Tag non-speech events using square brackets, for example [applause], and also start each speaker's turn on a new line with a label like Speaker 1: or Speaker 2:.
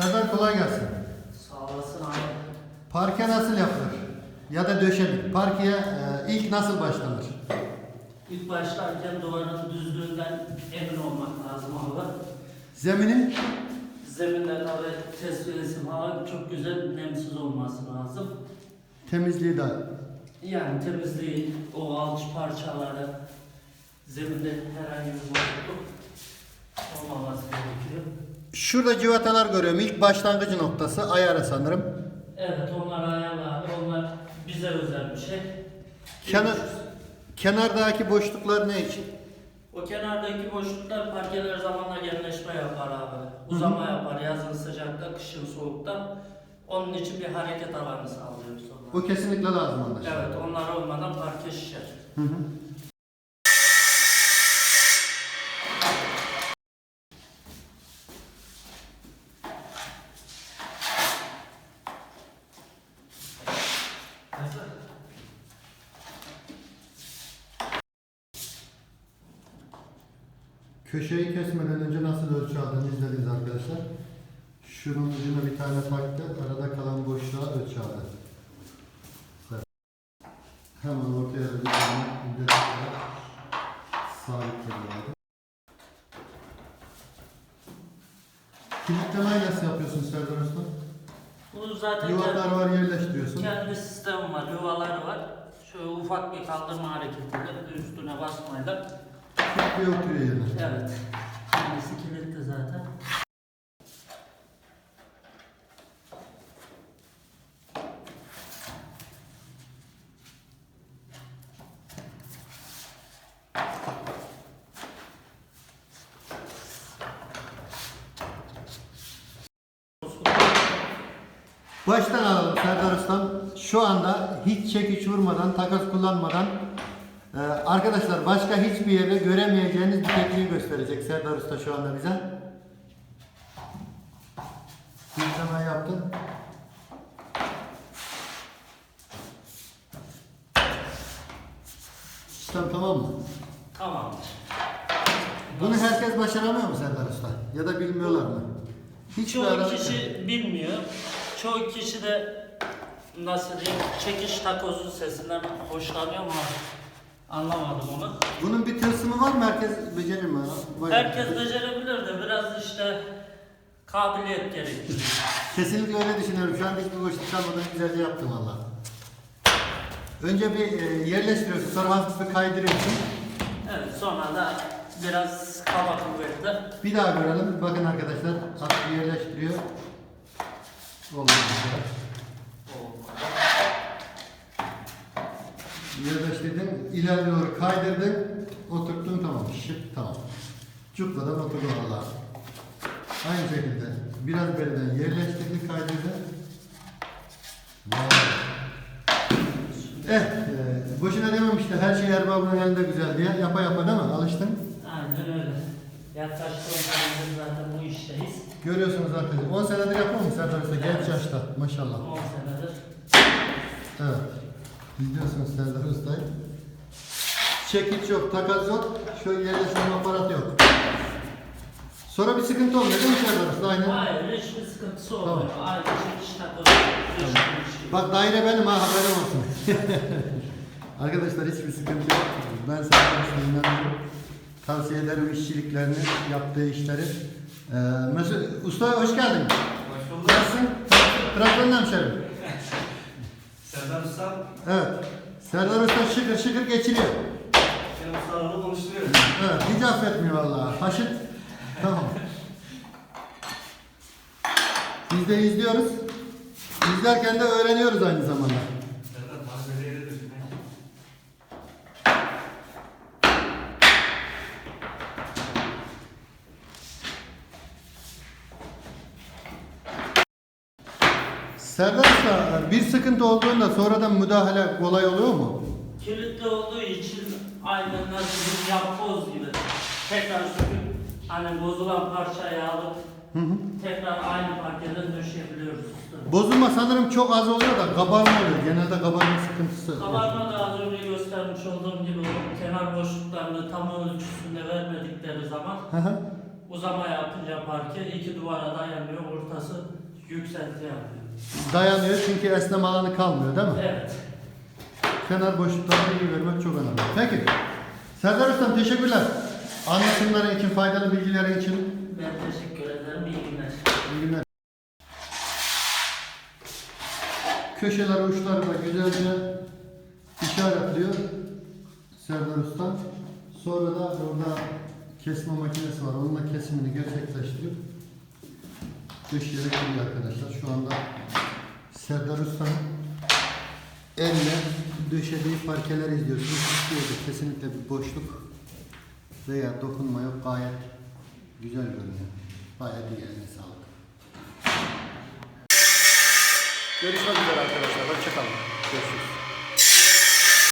Speaker 1: Serdar kolay gelsin.
Speaker 2: Sağ olasın abi.
Speaker 1: Parke nasıl yapılır? Ya da döşenir. Parkeye e, ilk nasıl başlanır?
Speaker 2: İlk başlarken duvarın düzlüğünden emin olmak lazım abi.
Speaker 1: Zeminin
Speaker 2: Zeminler abi tesviyesi falan çok güzel nemsiz olması lazım.
Speaker 1: temizliği de
Speaker 2: Yani temizliği, o alç parçaları, zeminde herhangi bir bozukluk olmaması gerekiyor.
Speaker 1: Şurada civatalar görüyorum. İlk başlangıcı noktası ayarı sanırım.
Speaker 2: Evet onlar ayarlı abi. Onlar bize özel bir şey.
Speaker 1: Kenar, kenardaki boşluklar ne için?
Speaker 2: O kenardaki boşluklar parkeler zamanla genleşme yapar abi. Uzama yapar yazın sıcakta, kışın soğukta. Onun için bir hareket alanı sağlıyoruz ona.
Speaker 1: Bu kesinlikle lazım anlaşılan.
Speaker 2: Evet onlar olmadan parke şişer.
Speaker 1: Hı hı. Köşeyi kesmeden önce nasıl ölçü aldığını izlediniz arkadaşlar. Şunun ucuna bir tane taktı, arada kalan boşluğa ölçü aldı. Hemen ortaya bir tane indirerek sabitledi. Kilitlemeyi nasıl yapıyorsun Serdar Usta?
Speaker 2: Bu zaten
Speaker 1: Yuvalar var yerleştiriyorsun.
Speaker 2: kendi sistemi var, yuvaları var. Şöyle ufak bir kaldırma hareketiyle üstüne basmayla.
Speaker 1: Kilitliyor oturuyor yerine.
Speaker 2: Evet. Kendisi kilitli zaten.
Speaker 1: Baştan alalım Serdar Ustam. Şu anda hiç çekiç vurmadan, takas kullanmadan e, arkadaşlar başka hiçbir yerde göremeyeceğiniz bir tekniği gösterecek Serdar Usta şu anda bize. Kilitlemeyi yaptın. Ustam tamam mı?
Speaker 2: Tamamdır.
Speaker 1: Bunu herkes başaramıyor mu Serdar Usta? Ya da bilmiyorlar mı? Hiçbir
Speaker 2: Çoğu kişi bilmiyor. Çoğu kişi de nasıl diyeyim çekiş takozu sesinden hoşlanıyor mu? Anlamadım onu.
Speaker 1: Bunun bir tılsımı var mı? Herkes becerir mi? Vay
Speaker 2: Herkes becerebilir de biraz işte kabiliyet gerekiyor.
Speaker 1: Kesinlikle öyle düşünüyorum. Şu anda hiçbir boşluk kalmadan güzelce yaptım valla. Önce bir e, yerleştiriyorsun, sonra hafif kaydırıyorsun.
Speaker 2: Evet sonra da biraz kaba kuvvetle
Speaker 1: Bir daha görelim. Bakın arkadaşlar, hafif yerleştiriyor. Oldu güzel. Yerleştirdin, ileri doğru kaydırdın, oturttun tamam. Şık tamam. Cukladan oturdu valla. Aynı şekilde biraz beriden yerleştirdik, kaydırdı. Vay. Eh, e, boşuna dememişler her şey erbabının elinde güzel diye. Yapa yapa değil mi? Alıştın.
Speaker 2: Aynen öyle. Yaklaşık 10 senedir zaten bu işteyiz.
Speaker 1: Görüyorsunuz arkadaşlar. 10 senedir yapıyor mu Serdar Usta? Genç yaşta maşallah.
Speaker 2: 10 senedir.
Speaker 1: Evet. İzliyorsunuz Serdar Usta'yı. Çekiç yok, takas yok. Şu yerleştirme aparatı yok. Sonra bir sıkıntı olmuyor değil mi Serdar Usta? Aynen.
Speaker 2: Hayır hiçbir sıkıntısı olmuyor. Aynı çekiş takozu. Tamam.
Speaker 1: Bak daire benim ha haberim olsun. [laughs] Arkadaşlar hiçbir sıkıntı yok. Ben Serdar Usta'ya inanıyorum. Tavsiye ederim işçiliklerini, yaptığı işleri. Ee, Mesut Usta hoş geldin.
Speaker 3: Hoş bulduk.
Speaker 1: Nasılsın? Trabzon'dan hemşerim. [laughs]
Speaker 3: Serdar Usta,
Speaker 1: Evet. Serdar Usta şıkır şıkır geçiriyor.
Speaker 3: benim ustalarla konuşturuyor.
Speaker 1: Evet, hiç affetmiyor vallahi. Haşit. Tamam. Biz de izliyoruz. İzlerken de öğreniyoruz aynı zamanda.
Speaker 3: Serdar, malzemeleri de düşünmek.
Speaker 1: Serdar Usta, bir sıkıntı olduğunda sonradan müdahale kolay oluyor mu?
Speaker 2: Kilitli olduğu için aynen nasıl bir yapboz gibi tekrar söküp hani bozulan parçayı alıp
Speaker 1: Hı hı.
Speaker 2: tekrar aynı parkeden döşeyebiliyoruz.
Speaker 1: Bozulma sanırım çok az oluyor da kabarma oluyor. Genelde kabarma sıkıntısı.
Speaker 2: Kabarma da az önce göstermiş olduğum gibi o kenar boşluklarını tam ölçüsünde vermedikleri zaman
Speaker 1: Hı hı.
Speaker 2: Uzama yapınca parke iki duvara dayanıyor. Ortası yapıyor.
Speaker 1: Dayanıyor çünkü esneme alanı kalmıyor değil mi?
Speaker 2: Evet.
Speaker 1: Kenar boşluklarını iyi vermek çok önemli. Peki. Serdar Ustam teşekkürler. Anlatımların için, faydalı bilgilerin için.
Speaker 2: Ben teşekkür ederim. İyi günler.
Speaker 1: İyi günler. Köşeler, uçları da güzelce işaretliyor Serdar Usta. Sonra da orada kesme makinesi var. Onunla kesimini gerçekleştiriyor. Döşeyerek geliyor arkadaşlar. Şu anda Serdar Usta'nın elle döşediği parkeler izliyorsunuz. Yerde kesinlikle bir boşluk veya dokunma yok. Gayet güzel görünüyor. Bayağı iyi eline sağlık. Görüşmek üzere arkadaşlar. Hoşçakalın. Görüşürüz.